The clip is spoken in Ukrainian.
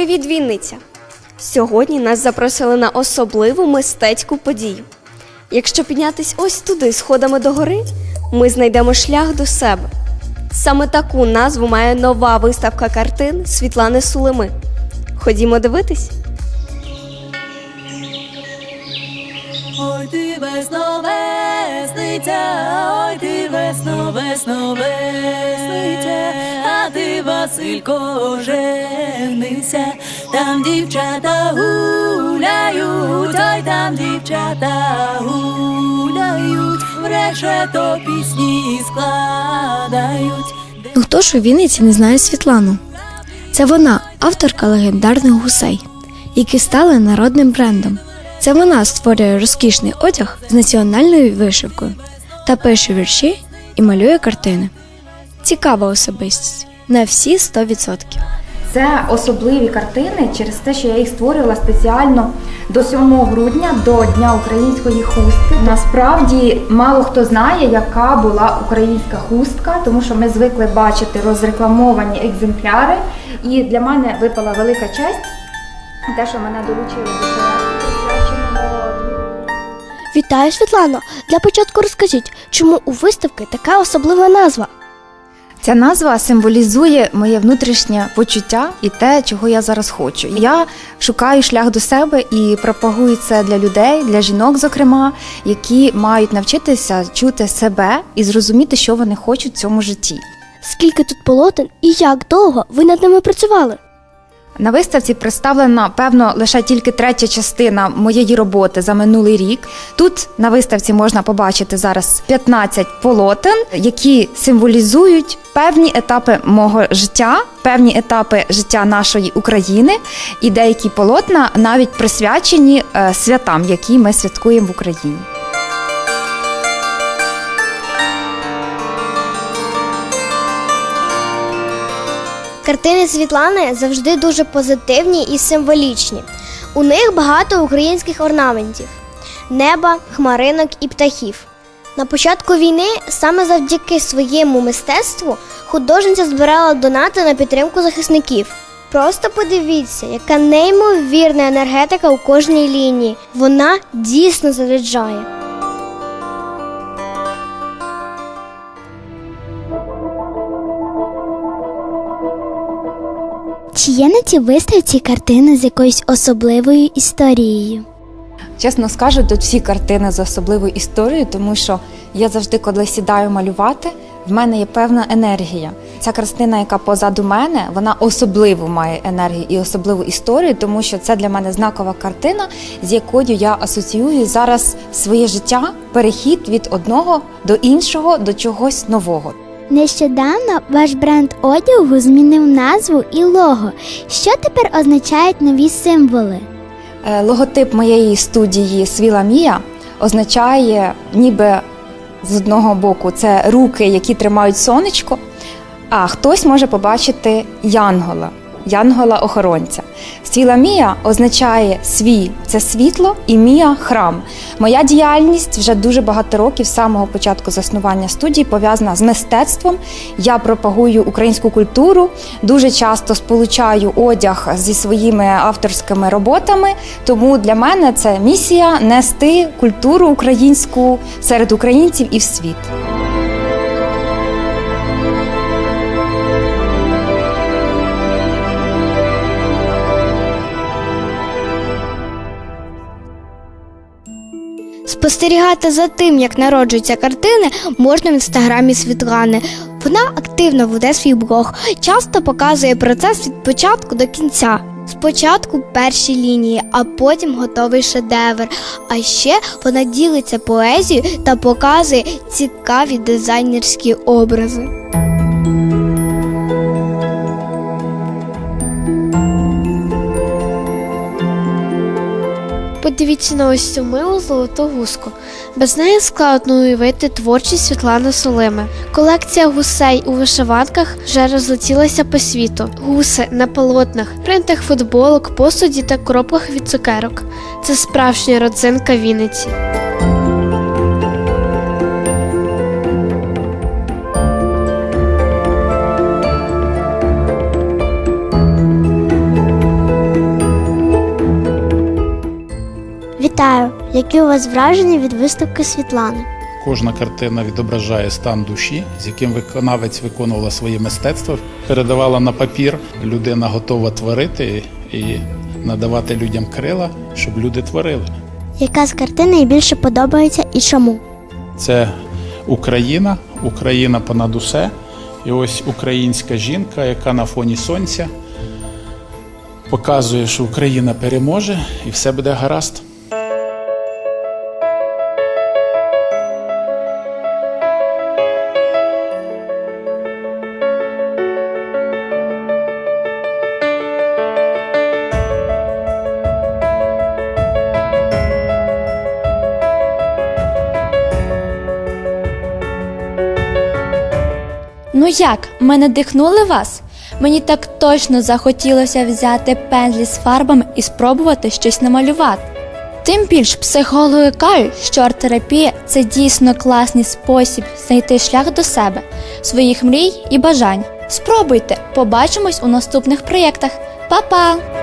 Привіт, Вінниця! Сьогодні нас запросили на особливу мистецьку подію. Якщо піднятись ось туди сходами до гори, ми знайдемо шлях до себе. Саме таку назву має нова виставка картин Світлани Сулими. Ходімо дивитись. Ой, ти весно весниця, ой, ти весно, весно весниця, ти, Василько, женися, там дівчата гуляють, ой, там дівчата гуляють, решето пісні складають. Ну хто ж у Вінниці не знає Світлану? Це вона, авторка легендарних гусей, які стали народним брендом. Це вона створює розкішний одяг з національною вишивкою та пише вірші і малює картини. Цікава особистість на всі 100%. Це особливі картини через те, що я їх створювала спеціально до 7 грудня, до Дня української хустки. Насправді мало хто знає, яка була українська хустка, тому що ми звикли бачити розрекламовані екземпляри. І для мене випала велика честь, те, що мене долучили до проекту, Вітаю, Світлано! Для початку розкажіть, чому у виставки така особлива назва? Ця назва символізує моє внутрішнє почуття і те, чого я зараз хочу. Я шукаю шлях до себе і пропагую це для людей, для жінок, зокрема, які мають навчитися чути себе і зрозуміти, що вони хочуть в цьому житті. Скільки тут полотен і як довго ви над ними працювали? На виставці представлена певно лише тільки третя частина моєї роботи за минулий рік. Тут на виставці можна побачити зараз 15 полотен, які символізують певні етапи мого життя, певні етапи життя нашої України, і деякі полотна навіть присвячені е, святам, які ми святкуємо в Україні. Картини Світлани завжди дуже позитивні і символічні. У них багато українських орнаментів: неба, хмаринок і птахів. На початку війни саме завдяки своєму мистецтву художниця збирала донати на підтримку захисників. Просто подивіться, яка неймовірна енергетика у кожній лінії. Вона дійсно заряджає. Чи є на цій виставці картини з якоюсь особливою історією? Чесно скажу, тут всі картини з особливою історією, тому що я завжди, коли сідаю малювати, в мене є певна енергія. Ця картина, яка позаду мене, вона особливу має енергію і особливу історію, тому що це для мене знакова картина, з якою я асоціюю зараз своє життя, перехід від одного до іншого, до чогось нового. Нещодавно ваш бренд одягу змінив назву і лого. Що тепер означають нові символи? Е, Логотип моєї студії Свіла Мія означає, ніби з одного боку це руки, які тримають сонечко, а хтось може побачити янгола, янгола-охоронця. Свіла Мія означає свій це світло і мія храм. Моя діяльність вже дуже багато років з самого початку заснування студії пов'язана з мистецтвом. Я пропагую українську культуру, дуже часто сполучаю одяг зі своїми авторськими роботами. Тому для мене це місія нести культуру українську серед українців і в світ. Спостерігати за тим, як народжуються картини, можна в інстаграмі Світлани. Вона активно веде свій блог, часто показує процес від початку до кінця. Спочатку перші лінії, а потім готовий шедевр. А ще вона ділиться поезією та показує цікаві дизайнерські образи. Подивіться на ось цю милу золоту гуску. Без неї складно уявити творчість Світлани Солими. Колекція гусей у вишиванках вже розлетілася по світу. Гуси на полотнах, принтах футболок, посуді та коробках від цукерок. Це справжня родзинка Вінниці. Вітаю! Які у вас враження від виставки Світлани? Кожна картина відображає стан душі, з яким виконавець виконувала своє мистецтво, передавала на папір. Людина готова творити і надавати людям крила, щоб люди творили. Яка з картин найбільше подобається і чому? Це Україна, Україна понад усе. І ось українська жінка, яка на фоні сонця показує, що Україна переможе і все буде гаразд. Ну як, ми надихнули вас? Мені так точно захотілося взяти пензлі з фарбами і спробувати щось намалювати. Тим більш психологи кажуть, що арт-терапія це дійсно класний спосіб знайти шлях до себе, своїх мрій і бажань. Спробуйте, побачимось у наступних проєктах. Па-па!